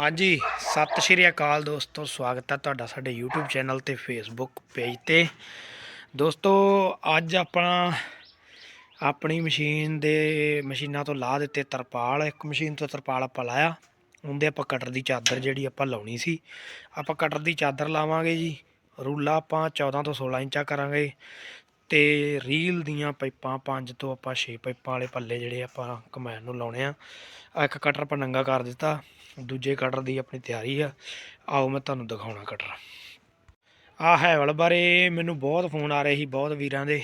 ਹਾਂਜੀ, ਸਤਿ ਸ਼੍ਰੀ ਅਕਾਲ ਦੋਸਤੋ, ਸਵਾਗਤ ਹੈ ਤੁਹਾਡਾ ਸਾਡੇ YouTube ਚੈਨਲ ਤੇ Facebook ਪੇਜ ਤੇ। ਦੋਸਤੋ, ਅੱਜ ਆਪਾਂ ਆਪਣੀ ਮਸ਼ੀਨ ਦੇ ਮਸ਼ੀਨਾਂ ਤੋਂ ਲਾ ਦਿੱਤੇ ਤਰਪਾਲ, ਇੱਕ ਮਸ਼ੀਨ ਤੋਂ ਤਰਪਾਲ ਆਪਾਂ ਲਾਇਆ, ਉਹਦੇ ਆਪਾਂ ਕਟਰ ਦੀ ਚਾਦਰ ਜਿਹੜੀ ਆਪਾਂ ਲਾਉਣੀ ਸੀ, ਆਪਾਂ ਕਟਰ ਦੀ ਚਾਦਰ ਲਾਵਾਂਗੇ ਜੀ, ਰੂਲਾ ਆਪਾਂ 14 ਤੋਂ 16 ਇੰਚਾ ਕਰਾਂਗੇ ਤੇ ਰੀਲ ਦੀਆਂ ਪਾਈਪਾਂ 5 ਤੋਂ ਆਪਾਂ 6 ਪਾਈਪਾਂ ਵਾਲੇ ਪੱਲੇ ਜਿਹੜੇ ਆਪਾਂ ਕਮੈਨ ਨੂੰ ਲਾਉਣੇ ਆ ਇੱਕ ਕਟਰ ਆਪਾਂ ਨੰਗਾ ਕਰ ਦਿੱਤਾ। ਦੂਜੇ ਕਟਰ ਦੀ ਆਪਣੀ ਤਿਆਰੀ ਆ। ਆਓ ਮੈਂ ਤੁਹਾਨੂੰ ਦਿਖਾਉਣਾ ਕਟਰ ਆ ਹੈਵਲ ਬਾਰੇ ਮੈਨੂੰ ਬਹੁਤ ਫੋਨ ਆ ਰਹੇ ਸੀ, ਬਹੁਤ ਵੀਰਾਂ ਦੇ,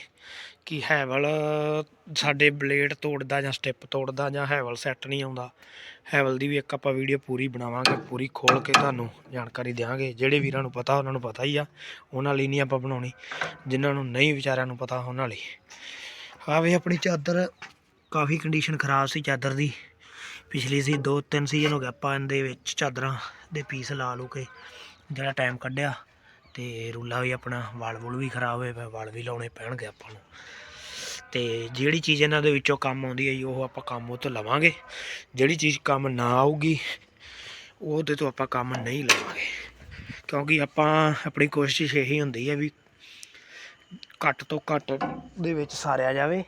ਕਿ ਹੈਵਲ ਸਾਡੇ ਬਲੇਡ ਤੋੜਦਾ ਜਾਂ ਸਟਿਪ ਤੋੜਦਾ ਜਾਂ ਹੈਵਲ ਸੈੱਟ ਨਹੀਂ ਆਉਂਦਾ। ਹੈਵਲ ਦੀ ਵੀ ਇੱਕ ਆਪਾਂ ਵੀਡੀਓ ਪੂਰੀ ਬਣਾਵਾਂਗੇ, ਪੂਰੀ ਖੋਲ ਕੇ ਤੁਹਾਨੂੰ ਜਾਣਕਾਰੀ ਦਿਆਂਗੇ। ਜਿਹੜੇ ਵੀਰਾਂ ਨੂੰ ਪਤਾ, ਉਹਨਾਂ ਨੂੰ ਪਤਾ ਹੀ ਆ, ਉਹਨਾਂ ਲਈ ਨਹੀਂ ਆਪਾਂ ਬਣਾਉਣੀ। ਜਿਨ੍ਹਾਂ ਨੂੰ ਨਹੀਂ, ਵਿਚਾਰਿਆਂ ਨੂੰ ਪਤਾ, ਉਹਨਾਂ ਲਈ। ਆ ਵੀ ਆਪਣੀ ਚਾਦਰ, ਕਾਫੀ ਕੰਡੀਸ਼ਨ ਖਰਾਬ ਸੀ ਚਾਦਰ ਦੀ। ਪਿਛਲੀ ਸੀ ਦੋ ਤਿੰਨ ਸੀਜ਼ਨ ਹੋ ਗਿਆ ਆਪਾਂ ਇਹਦੇ ਵਿੱਚ ਚਾਦਰਾਂ ਦੇ ਪੀਸ ਲਾ ਲੂ ਕੇ ਜਿਹੜਾ ਟਾਈਮ ਕੱਢਿਆ ਤੇ ਰੂਲਾ ਵੀ ਆਪਣਾ ਵਾਲ ਵੁਲ ਵੀ ਖਰਾਬ ਹੋਏ ਪਏ ਵਾਲ ਵੀ ਲਾਉਣੇ ਪੈਣਗੇ ਆਪਾਂ ਨੂੰ। ਤੇ ਜਿਹੜੀ ਚੀਜ਼ ਇਹਨਾਂ ਦੇ ਵਿੱਚੋਂ ਕੰਮ ਆਉਂਦੀ ਹੈ ਜੀ, ਉਹ ਆਪਾਂ ਕੰਮ ਉਹ ਤੋਂ ਲਵਾਂਗੇ। ਜਿਹੜੀ ਚੀਜ਼ ਕੰਮ ਨਾ ਆਊਗੀ ਉਹਦੇ ਤੋਂ ਆਪਾਂ ਕੰਮ ਨਹੀਂ ਲਵਾਂਗੇ। ਕਿਉਂਕਿ ਆਪਾਂ ਆਪਣੀ ਕੋਸ਼ਿਸ਼ ਇਹੀ ਹੁੰਦੀ ਹੈ ਵੀ ਘੱਟ ਤੋਂ ਘੱਟ ਦੇ ਵਿੱਚ ਸਾਰਿਆ ਜਾਵੇ।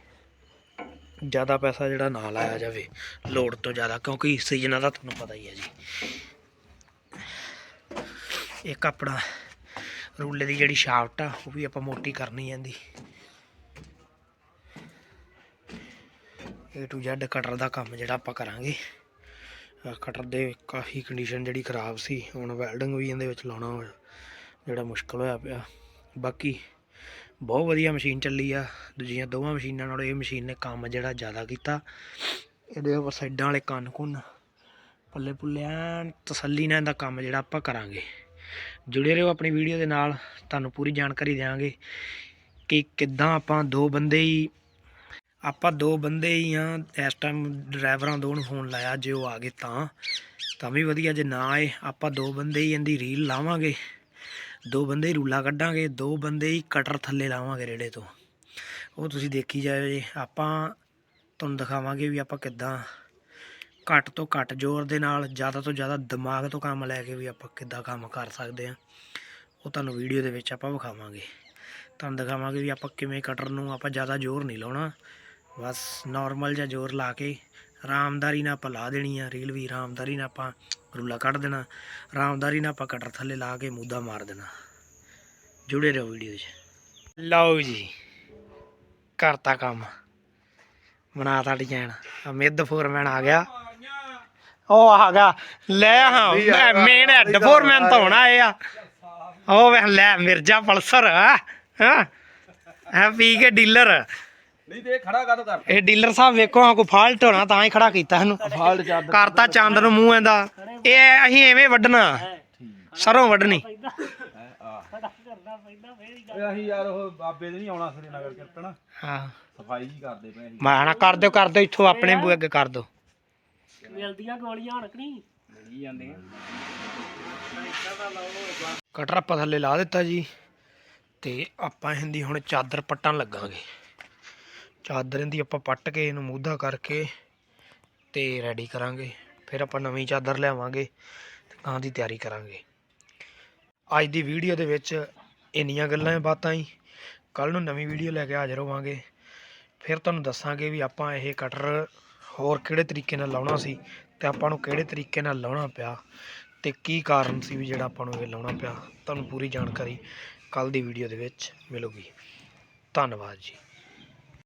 ਜ਼ਿਆਦਾ ਪੈਸਾ ਜਿਹੜਾ ਨਾ ਲਾਇਆ ਜਾਵੇ, ਲੋੜ ਤੋਂ ਜ਼ਿਆਦਾ, ਕਿਉਂਕਿ ਸੀਜ਼ਨਾਂ ਦਾ ਤੁਹਾਨੂੰ ਪਤਾ ਹੀ ਹੈ ਜੀ। ਇੱਕ ਆਪਣਾ ਰੂਲੇ ਦੀ ਜਿਹੜੀ ਸ਼ਾਫਟ ਆ, ਉਹ ਵੀ ਆਪਾਂ ਮੋਟੀ ਕਰਨੀ ਜਾਂਦੀ A to Z ਕਟਰ ਦਾ ਕੰਮ ਜਿਹੜਾ ਆਪਾਂ ਕਰਾਂਗੇ। ਕਟਰ ਦੇ ਕਾਫੀ ਕੰਡੀਸ਼ਨ ਜਿਹੜੀ ਖਰਾਬ ਸੀ, ਹੁਣ ਵੈਲਡਿੰਗ ਵੀ ਇਹਦੇ ਵਿੱਚ ਲਾਉਣਾ ਜਿਹੜਾ ਮੁਸ਼ਕਲ ਹੋਇਆ ਪਿਆ। ਬਾਕੀ ਬਹੁਤ ਵਧੀਆ ਮਸ਼ੀਨ ਚੱਲੀ ਆ। ਦੂਜੀਆਂ ਦੋਵਾਂ ਮਸ਼ੀਨਾਂ ਨਾਲੋਂ ਇਹ ਮਸ਼ੀਨ ਨੇ ਕੰਮ ਜਿਹੜਾ ਜ਼ਿਆਦਾ ਕੀਤਾ। ਇਹਦੇ ਉੱਪਰ ਸਾਈਡਾਂ ਵਾਲੇ ਕੰਨ ਕੁੰਨ ਪੱਲੇ ਪੁੱਲੇ ਐਨ ਤਸੱਲੀ ਨਾਲ ਇਹਦਾ ਕੰਮ ਜਿਹੜਾ ਆਪਾਂ ਕਰਾਂਗੇ। ਜੁੜੇ ਰਹੋ ਆਪਣੀ ਵੀਡੀਓ ਦੇ ਨਾਲ, ਤੁਹਾਨੂੰ ਪੂਰੀ ਜਾਣਕਾਰੀ ਦੇਵਾਂਗੇ ਕਿ ਕਿੱਦਾਂ ਆਪਾਂ ਦੋ ਬੰਦੇ ਹੀ, ਆਪਾਂ ਦੋ ਬੰਦੇ ਹੀ ਆ, ਇਸ ਟਾਈਮ ਡਰਾਈਵਰਾਂ ਦੋ ਨੂੰ ਫੋਨ ਲਾਇਆ ਜੇ ਉਹ ਆ ਗਏ ਤਾਂ। ਤਾਂ ਵੀ ਵਧੀਆ, ਜੇ ਨਾ ਆਏ, ਆਪਾਂ ਦੋ ਬੰਦੇ ਹੀ ਇਹਦੀ ਰੀਲ ਲਾਵਾਂਗੇ। ਦੋ ਬੰਦੇ ਹੀ ਰੂਲਾ ਕੱਢਾਂਗੇ, ਦੋ ਬੰਦੇ ਹੀ ਕਟਰ ਥੱਲੇ ਲਾਵਾਂਗੇ ਰੇੜੇ ਤੋਂ। ਉਹ ਤੁਸੀਂ ਦੇਖੀ ਜਾਇਓ ਜੀ, ਆਪਾਂ ਤੁਹਾਨੂੰ ਦਿਖਾਵਾਂਗੇ ਵੀ ਆਪਾਂ ਕਿੱਦਾਂ ਘੱਟ ਤੋਂ ਘੱਟ ਜ਼ੋਰ ਦੇ ਨਾਲ, ਜ਼ਿਆਦਾ ਤੋਂ ਜ਼ਿਆਦਾ ਦਿਮਾਗ ਤੋਂ ਕੰਮ ਲੈ ਕੇ ਵੀ ਆਪਾਂ ਕਿੱਦਾਂ ਕੰਮ ਕਰ ਸਕਦੇ ਆ ਉਹ ਤੁਹਾਨੂੰ ਵੀਡੀਓ ਦੇ ਵਿੱਚ ਆਪਾਂ ਵਿਖਾਵਾਂਗੇ। ਤੁਹਾਨੂੰ ਦਿਖਾਵਾਂਗੇ ਵੀ ਆਪਾਂ ਕਿਵੇਂ ਕਟਰ ਨੂੰ ਆਪਾਂ ਜ਼ਿਆਦਾ ਜ਼ੋਰ ਨਹੀਂ ਲਾਉਣਾ। ਬਸ ਨਾਰਮਲ ਜਿਹਾ ਜ਼ੋਰ ਲਾ ਕੇ ਆਰਾਮਦਾਰੀ ਨਾਲ ਆਪਾਂ ਲਾ ਦੇਣੀ ਆ ਰੀਲ ਵੀ ਆਰਾਮਦਾਰੀ ਨਾਲ ਆਪਾਂ ਰੂਲਾ ਕੱਢ ਦੇਣਾ। ਆਰਾਮਦਾਰੀ ਨਾਲ ਆਪਾਂ ਕਟਰ ਥੱਲੇ ਲਾ ਕੇ ਮੁੱਦਾ ਮਾਰ ਦੇਣਾ। ਜੁੜੇ ਰਹੋ ਵੀਡੀਓ 'ਚ। ਲਓ ਜੀ ਕਰਤਾ ਕੰਮ। ਬਣਾਤਾ ਡਿਜ਼ਾਈਨ ਆ ਮਿੱਧ ਫੋਰਮੈਨ ਆ ਗਿਆ। ਉਹ ਆ ਗਿਆ। ਲੈ ਹਾਂ ਮੇਨ ਹੈਡ ਫੋਰਮੈਨ ਤਾਂ ਹੋਣਾ ਇਹ ਆ। ਉਹ ਵੇ ਲੈ ਮਿਰਜ਼ਾ ਪਲਸਰ ਹਾਂ? ਹਾਂ? ਪੀ ਕੇ ਡੀਲਰ ਨਹੀਂ ਤੇ ਇਹ ਖੜਾ ਕਾਹਤੋਂ ਕਰ ਇਹ ਡੀਲਰ ਸਾਹਿਬ ਵੇਖੋ ਹਾਂ ਕੋਈ ਫਾਲਟ ਹੋਣਾ ਤਾਂ ਹੀ ਖੜਾ ਕੀਤਾ ਇਹਨੂੰ। ਫਾਲਟ ਕਰਤਾ ਚੰਦ ਨੂੰ ਮੂੰਹ ਇਹਦਾ। ਇਹ ਅਸੀਂ ਐਵੇਂ ਵੱਢਣਾ। ਸਰੋਂ ਵੱਢਣੀ। ਓਏ ਅਸੀਂ ਯਾਰ ਉਹ ਬਾਬੇ ਦੇ ਨਹੀਂ ਆਉਣਾ ਸ੍ਰੀਨਗਰ ਕੀਰਤਨ। ਹਾਂ। ਸਫ਼ਾਈ ਜੀ ਕਰਦੇ ਪਏ ਅਸੀਂ। ਮਾਣਾ ਕਰ ਦਿਓ ਕਰ ਦਿਓ ਇੱਥੋਂ ਆਪਣੇ ਬੂਏ ਅੱਗੇ ਕਰ ਦਿਓ। ਮਿਲਦੀਆਂ ਗੋਲੀਆਂ ਹਣਕਣੀ ਮਿਲੀ ਜਾਂਦੇ ਆ ਕਟਰ ਆਪਾਂ ਥੱਲੇ ਲਾ ਦਿੱਤਾ ਜੀ ਤੇ ਆਪਾਂ ਇਹਦੀ ਹੁਣ ਚਾਦਰ ਪੱਟਣ ਲੱਗਾਂਗੇ। ਚਾਦਰ ਇਹਦੀ ਆਪਾਂ ਪੱਟ ਕੇ ਇਹਨੂੰ ਮੂਧਾ ਕਰਕੇ ਤੇ ਰੈਡੀ ਕਰਾਂਗੇ। ਫਿਰ ਆਪਾਂ ਨਵੀਂ ਚਾਦਰ ਲਿਆਵਾਂਗੇ ਤੇ ਕਾਂ ਦੀ ਤਿਆਰੀ ਕਰਾਂਗੇ। ਅੱਜ ਦੀ ਵੀਡੀਓ ਦੇ ਵਿੱਚ ਇੰਨੀਆਂ ਗੱਲਾਂ ਬਾਤਾਂ ਹੀ। ਕੱਲ ਨੂੰ ਨਵੀਂ ਵੀਡੀਓ ਲੈ ਕੇ ਹਾਜ਼ਰ ਹੋਵਾਂਗੇ। ਫਿਰ ਤੁਹਾਨੂੰ ਦੱਸਾਂਗੇ ਵੀ ਆਪਾਂ ਇਹ ਕਟਰ ਹੋਰ ਕਿਹੜੇ ਤਰੀਕੇ ਨਾਲ ਲਾਉਣਾ ਸੀ ਤੇ ਆਪਾਂ ਨੂੰ ਕਿਹੜੇ ਤਰੀਕੇ ਨਾਲ ਲਾਉਣਾ ਪਿਆ ਤੇ ਕੀ ਕਾਰਨ ਸੀ ਵੀ ਜਿਹੜਾ ਆਪਾਂ ਨੂੰ ਇਹ ਲਾਉਣਾ ਪਿਆ। ਤੁਹਾਨੂੰ ਪੂਰੀ ਜਾਣਕਾਰੀ ਕੱਲ ਦੀ ਵੀਡੀਓ ਦੇ ਵਿੱਚ ਮਿਲੂਗੀ। ਧੰਨਵਾਦ ਜੀ।